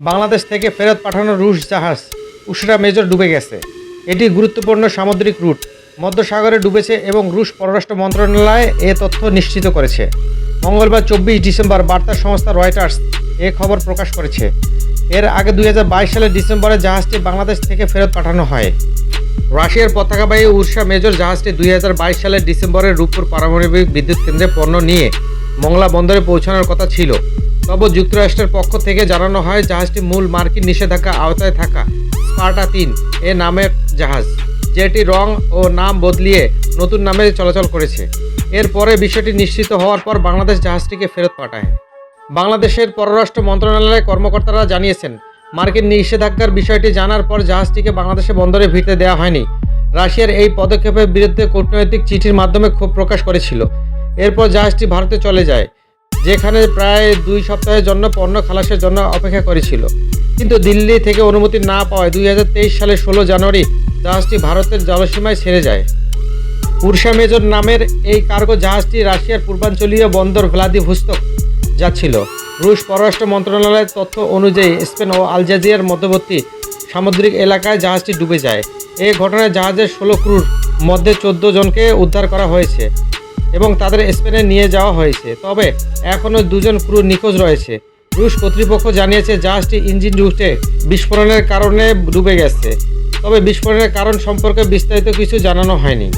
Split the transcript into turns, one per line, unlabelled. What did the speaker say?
বাংলাদেশ থেকে ফেরত পাঠানো রুশ জাহাজ উশরা মেজর ডুবে গেছে। এটি গুরুত্বপূর্ণ সামুদ্রিক রুট। মধ্যসাগরে ডুবেছে এবং রুশ পররাষ্ট্র মন্ত্রণালয় এ তথ্য নিশ্চিত করেছে। মঙ্গলবার চব্বিশ ডিসেম্বর বার্তা সংস্থা রয়টার্স এ খবর প্রকাশ করেছে। এর আগে দুই হাজার বাইশ সালের ডিসেম্বরে জাহাজটি বাংলাদেশ থেকে ফেরত পাঠানো হয়। রাশিয়ার পতাকাবাহী উর্সা মেজর জাহাজটি দুই হাজার বাইশ সালের ডিসেম্বরে রূপপুর পারমাণবিক বিদ্যুৎ কেন্দ্রে পণ্য নিয়ে মংলা বন্দরে পৌঁছানোর কথা ছিল। তবে যুক্তরাষ্ট্রের পক্ষ থেকে জানানো হয়, জাহাজটি মূল মার্কিন নিষেধাজ্ঞা আওতায় থাকা স্পার্টা তিন এ নামের জাহাজ, যেটি রং ও নাম বদলিয়ে নতুন নামে চলাচল করেছে। এরপরে বিষয়টি নিশ্চিত হওয়ার পর বাংলাদেশ জাহাজটিকে ফেরত পাঠায়। বাংলাদেশের পররাষ্ট্র মন্ত্রণালয়ের কর্মকর্তারা জানিয়েছেন, মার্কিন নিষেধাজ্ঞার বিষয়টি জানার পর জাহাজটিকে বাংলাদেশে বন্দরে ভিড়তে দেওয়া হয়নি। রাশিয়ার এই পদক্ষেপের বিরুদ্ধে কূটনৈতিক চিঠির মাধ্যমে ক্ষোভ প্রকাশ করেছিল। এরপর জাহাজটি ভারতে চলে যায়, যেখানে প্রায় দুই সপ্তাহের জন্য পণ্য খালাসের জন্য অপেক্ষা করেছিল। কিন্তু দিল্লি থেকে অনুমতি না পাওয়ায় দুই হাজার তেইশ সালের ষোলো জানুয়ারি জাহাজটি ভারতের জলসীমায় ছেড়ে যায়। উর্সা মেজর নামের এই কার্গো জাহাজটি রাশিয়ার পূর্বাঞ্চলীয় বন্দর ভ্লাদিভোস্তক যাচ্ছিল রুশ পররাষ্ট্র মন্ত্রণালয়ের তথ্য অনুযায়ী স্পেন ও আলজাজিয়ার মধ্যবর্তী সামুদ্রিক এলাকায় জাহাজটি ডুবে যায়। এই ঘটনায় জাহাজের ষোলো ক্রুর মধ্যে চোদ্দ জনকে উদ্ধার করা হয়েছে। এবং তাদের স্পেনে নিয়ে যাওয়া হয়েছে। তবে এখনও দুজন ক্রু নিখোঁজ রয়েছে। রুশ কর্তৃপক্ষ জানিয়েছে, জাহাজটি ইঞ্জিন রুটে বিস্ফোরণের কারণে ডুবে গেছে। তবে বিস্ফোরণের কারণ সম্পর্কে বিস্তারিত কিছু জানানো হয়নি।